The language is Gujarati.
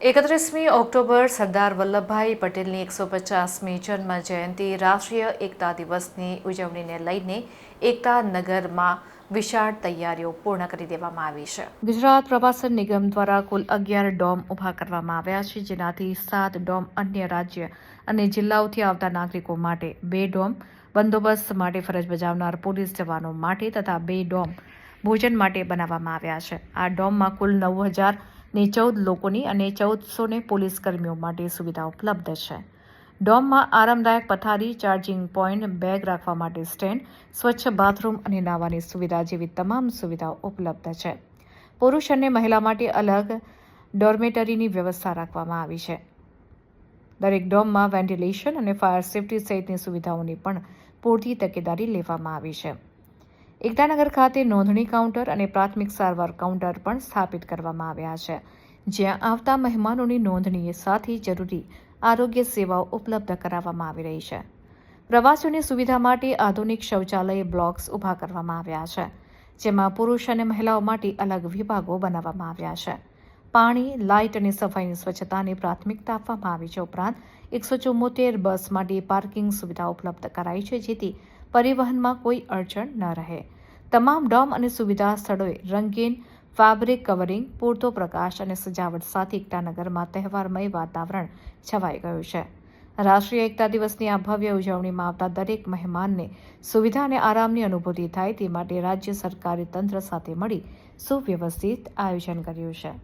એકત્રીસમી ઓક્ટોબર સરદાર વલ્લભભાઈ પટેલની એકસો પચાસમી જન્મ જયંતિ રાષ્ટ્રીય એકતા દિવસની ઉજવણીને લઈને એકતા નગરમાં વિશાળ તૈયારીઓ પૂર્ણ કરી દેવામાં આવી છે. ગુજરાત પ્રવાસન નિગમ દ્વારા કુલ અગિયાર ડોમ ઊભા કરવામાં આવ્યા છે, જેનાથી સાત ડોમ અન્ય રાજ્ય અને જિલ્લાઓથી આવતા નાગરિકો માટે બે ડોમ, બંદોબસ્ત માટે ફરજ બજાવનાર પોલીસ જવાનો માટે તથા બે ડોમ ભોજન માટે બનાવવામાં આવ્યા છે. આ ડોમમાં કુલ નવ હજાર ને ચૌદ લોકોની અને ચૌદસો ને પોલીસ કર્મીઓ માટે સુવિધા ઉપલબ્ધ છે. ડોમમાં આરામદાયક પથારી, ચાર્જિંગ પોઈન્ટ, બેગ રાખવા માટે સ્ટેન્ડ, સ્વચ્છ બાથરૂમ અને નાવાની સુવિધા જેવી તમામ સુવિધાઓ ઉપલબ્ધ છે. પુરુષ અને મહિલા માટે અલગ ડોર્મેટરીની વ્યવસ્થા રાખવામાં આવી છે. દરેક ડોમમાં વેન્ટિલેશન અને ફાયર સેફટી સહિતની સુવિધાઓની પણ પૂરતી તકેદારી લેવામાં આવી છે. એકતાનગર ખાતે નોંધણી કાઉન્ટર અને પ્રાથમિક સારવાર કાઉન્ટર પણ સ્થાપિત કરવામાં આવ્યા છે, જ્યાં આવતા મહેમાનોની નોંધણી સાથે જરૂરી આરોગ્ય સેવાઓ ઉપલબ્ધ કરાવવામાં આવી રહી છે. પ્રવાસીઓની સુવિધા માટે આધુનિક શૌચાલય બ્લોક્સ ઊભા કરવામાં આવ્યા છે, જેમાં પુરુષ અને મહિલાઓ માટે અલગ વિભાગો બનાવવામાં આવ્યા છે. પાણી, લાઇટ અને સફાઈની સ્વચ્છતાને પ્રાથમિકતા આપવામાં આવી છે ઉપરાંત એકસો ચુમ્મોતેર બસ માટે પાર્કિંગ સુવિધા ઉપલબ્ધ કરાઈ છે જેથી પરિવહનમાં કોઈ અડચણ ન રહે. તમામ ડોમ અને સુવિધા સ્થળોએ રંગીન ફેબ્રિક કવરિંગ, પૂરતો પ્રકાશ અને સજાવટ સાથે એકતાનગરમાં તહેવારમય વાતાવરણ છવાઈ ગયું છે. રાષ્ટ્રીય એકતા દિવસની આ ભવ્ય ઉજવણીમાં આવતા દરેક મહેમાનને સુવિધા અને આરામની અનુભૂતિ થાય તે માટે રાજ્ય સરકારે તંત્ર સાથે મળી સુવ્યવસ્થિત આયોજન કર્યું છે.